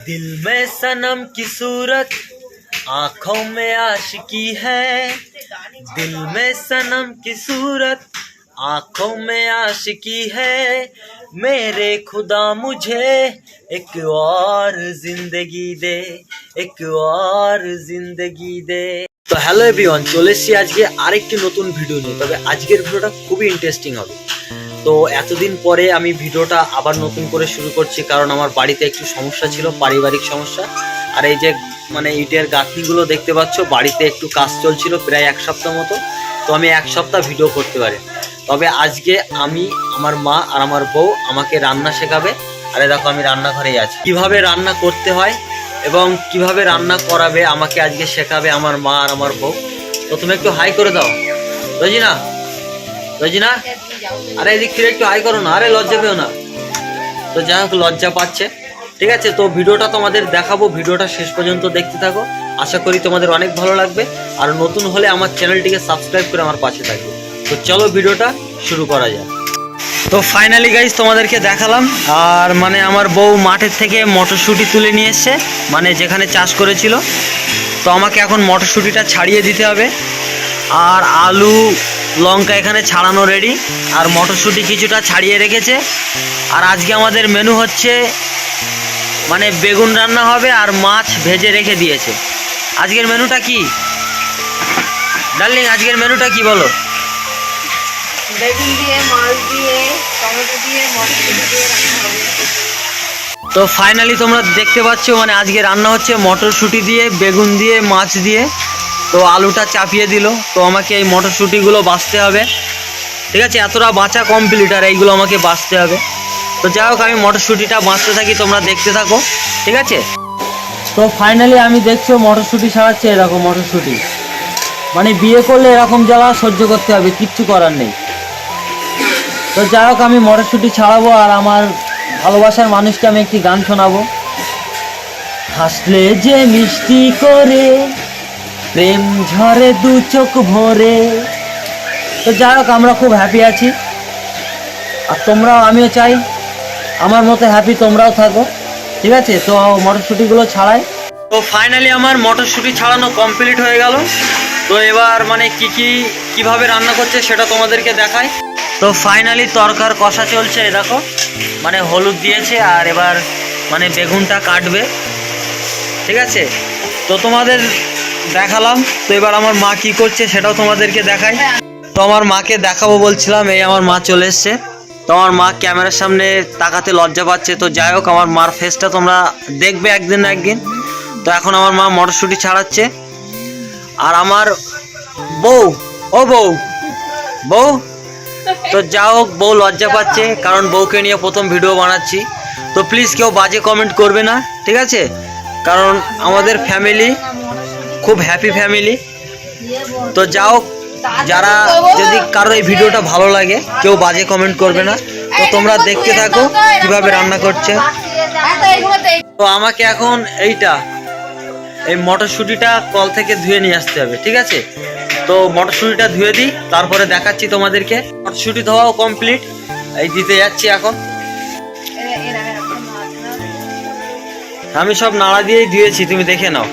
दिल में सनम की सूरत आंखों में आशिकी है दिल में सनम की सूरत आंखों में आशिकी है मेरे खुदा मुझे एक और जिंदगी दे एक और जिंदगी दे তো হ্যালো এভরিওয়ান চলে এসেছি আজকে আরেকটি নতুন ভিডিও নিয়ে তবে আজকের ভিডিওটা খুবই ইন্টারেস্টিং হবে তো এতদিন পরে আমি ভিডিওটা আবার নতুন করে শুরু করছি, কারণ আমার বাড়িতে একটু সমস্যা ছিল, পারিবারিক সমস্যা। আর এই যে মানে ইটের গাঁথনিগুলো দেখতে পাচ্ছ, বাড়িতে একটু কাজ চলছিল প্রায় এক সপ্তাহ মতো। তো আমি এক সপ্তাহ ভিডিও করতে পারি। তবে আজকে আমি, আমার মা আর আমার বউ আমাকে রান্না শেখাবে। আরে দেখো, আমি রান্নাঘরেই আছি। কীভাবে রান্না করতে হয় এবং কীভাবে রান্না করাবে আমাকে আজকে শেখাবে আমার মা আর আমার বউ। তো তুমি একটু হাই করে দাও। রজিনা রজিনা? আরে এদিক ফিরে একটু আয় করো না, আরে লজ্জা পেও না। তো যাই হোক, লজ্জা পাচ্ছে। ঠিক আছে, তো ভিডিওটা তোমাদের দেখাবো, ভিডিওটা শেষ পর্যন্ত দেখতে থাকো। আশা করি তোমাদের অনেক ভালো লাগবে। আর নতুন হলে আমার চ্যানেলটিকে সাবস্ক্রাইব করে আমার পাশে থাকবে। তো চলো ভিডিওটা শুরু করা যাক। তো ফাইনালি গাইজ তোমাদেরকে দেখালাম। আর মানে আমার বউ মাঠের থেকে মটরশুঁটি তুলে নিয়ে এসছে মানে যেখানে চাষ করেছিল। তো আমাকে এখন মটরশুঁটিটা ছাড়িয়ে দিতে হবে। আর আলু লঙ্কা এখানে ছাড়ানো রেডি আর মটরশুঁটি কিছুটা ছাড়িয়ে রেখেছে। আর আজকে আমাদের মেনু হচ্ছে মানে বেগুন রান্না হবে আর মাছ ভেজে রেখে দিয়েছে। আজকের মেনুটা কি? ডার্লিং আজকের মেনুটা কি বলো? বেগুন দিয়ে মাছ দিয়ে টমেটো দিয়ে মটরশুঁটি দিয়ে তো ফাইনালি তোমরা দেখতে পাচ্ছ মানে আজকে রান্না হচ্ছে মটরশুঁটি দিয়ে বেগুন দিয়ে মাছ দিয়ে। তো আলুটা চাপিয়ে দিল। তো আমাকে এই মটরশুঁটিগুলো বাঁচতে হবে। ঠিক আছে? এতটা বাঁচা কমপ্লিট আর এইগুলো আমাকে বাঁচতে হবে। তো যাই হোক, আমি মটরশুঁটিটা বাঁচতে থাকি, তোমরা দেখতে থাকো। ঠিক আছে? তো ফাইনালি আমি দেখছ মটরশুঁটি ছাড়াচ্ছে এরকম মটরশুঁটি। মানে বিয়ে করলে এরকম জ্বালা সহ্য করতে হবে, কিচ্ছু করার নেই। তো যাই হোক, আমি মটরশুঁটি ছাড়াবো আর আমার ভালোবাসার মানুষকে আমি একটি গান শোনাবো। হাসলে যে মিষ্টি করে প্রেম ঝরে দু চোখ ভরে। তো যাই হোক, আমরা খুব হ্যাপি আছি। আর তোমরাও, আমিও চাই আমার মতো হ্যাপি তোমরাও থাকো। ঠিক আছে? তো মটরশুঁটিগুলো ছাড়াই। তো ফাইনালি আমার মটরশুঁটি ছাড়ানো কমপ্লিট হয়ে গেল। তো এবার মানে কি কি, কীভাবে রান্না করছে সেটা তোমাদেরকে দেখাই। তো ফাইনালি তরকার কষা চলছে দেখো। মানে হলুদ দিয়েছে আর এবার মানে বেগুনটা কাটবে। ঠিক আছে? তো তোমাদের দেখালাম। তো এবার আমার মা কি করছে সেটাও তোমাদেরকে দেখাই। তো আমার মাকে দেখাবো বলছিলাম, এই আমার মা চলে এসছে। তো আমার মা ক্যামেরার সামনে তাকাতে লজ্জা পাচ্ছে। তো যাই হোক, আমার মার ফেসটা তোমরা দেখবে একদিন না একদিন। তো এখন আমার মা মটরশুঁটি ছাড়াচ্ছে। আর আমার বউ, ও বউ বউ। তো যা হোক, বউ লজ্জা পাচ্ছে, কারণ বউকে নিয়ে প্রথম ভিডিও বানাচ্ছি। তো প্লিজ কেউ বাজে কমেন্ট করবে না, ঠিক আছে? কারণ আমাদের ফ্যামিলি খুব হ্যাপি ফ্যামিলি তো যা হোক যারা যদি কারও এই ভিডিওটা ভালো লাগে, কেউ বাজে কমেন্ট করবে না। তো তোমরা দেখতে থাকো কীভাবে রান্না করছে। তো আমাকে এখন এইটা, এই মটরশুঁটিটা কল থেকে ধুয়ে নিয়ে আসতে হবে, ঠিক আছে? তো মটরশুঁটিটা ধুয়ে দিই, তারপরে দেখাচ্ছি তোমাদেরকে। মটরশুঁটি ধোয়াও কমপ্লিট এই দিতে যাচ্ছি এখন। আমি সব নাড়া দিয়েই ধুয়েছি, তুমি দেখে নাও।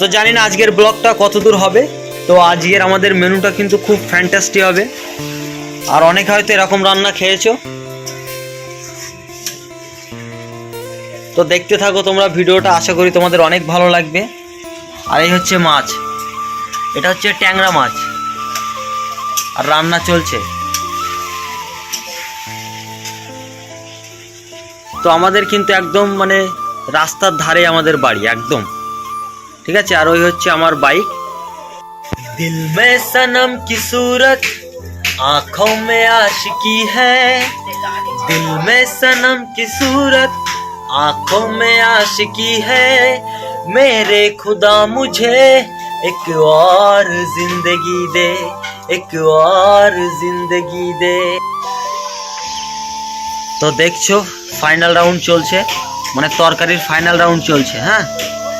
তো জানি না আজকের ব্লগটা কত দূর হবে, তো আজকের আমাদের মেনুটা কিন্তু খুব ফ্যান্টাস্টি হবে। আর অনেক হয়তো এরকম রান্না খেয়েছো। তো দেখতে থাকো তোমরা ভিডিওটা, আশা করি তোমাদের অনেক ভালো লাগবে। আর এই হচ্ছে মাছ। এটা হচ্ছে ট্যাংরা মাছ। আর রান্না চলছে। তো আমাদের কিন্তু একদম মানে রাস্তার ধারে আমাদের বাড়ি, একদম। ঠিক আছে আর ওই হচ্ছে আমার বাইক দিল মে সনম কি সুরত आंखों में आशिकी है दिल में सनम की सूरत आंखों में आशिकी है मेरे खुदा मुझे एक और जिंदगी दे एक और जिंदगी दे তো দেখছো ফাইনাল রাউন্ড চলছে মানে তরকারির ফাইনাল রাউন্ড চলছে হ্যাঁ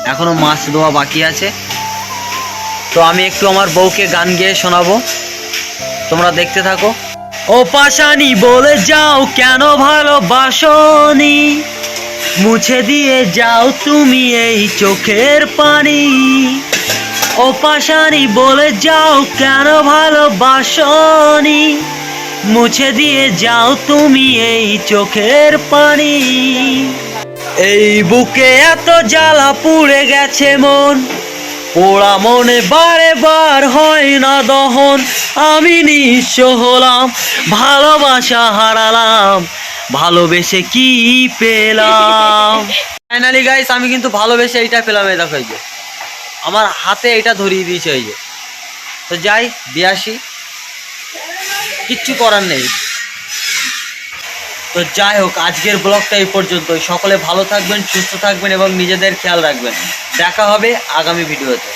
এখনও মাছ দেওয়া বাকি আছে। তো আমি একটু আমার বউকে গান গেয়ে শোনাবো। তোমরা দেখতে থাকো। ও পাশানি, বলে যাও কেন ভালোবাসনি? মুছে দিয়ে যাও তুমি এই চোখের পানি। ও পাশানি, বলে যাও কেন ভালোবাসনি? মুছে দিয়ে যাও তুমি এই চোখের পানি। এই বুকে এত জ্বালা পুড়ে গেছে মন। পোড়া মনে বারে বার হয় না দহন। আমি নিঃস্ব হলাম, ভালোবাসা হারালাম, ভালোবেসে কি পেলাম? ফাইনালি গাইস আমি কিন্তু ভালোবেসে এইটা পেলাম, এই দেখো যে। আমার হাতে এটা ধরিয়ে দিয়েছে, এই যে। তো যাই, দিয়ে আসি। কিচ্ছু করার নেই। তো যাই হোক, আজকের ব্লগটা এই পর্যন্ত সকলে ভালো থাকবেন, সুস্থ থাকবেন এবং নিজেদের খেয়াল রাখবেন। দেখা হবে আগামী ভিডিওতে।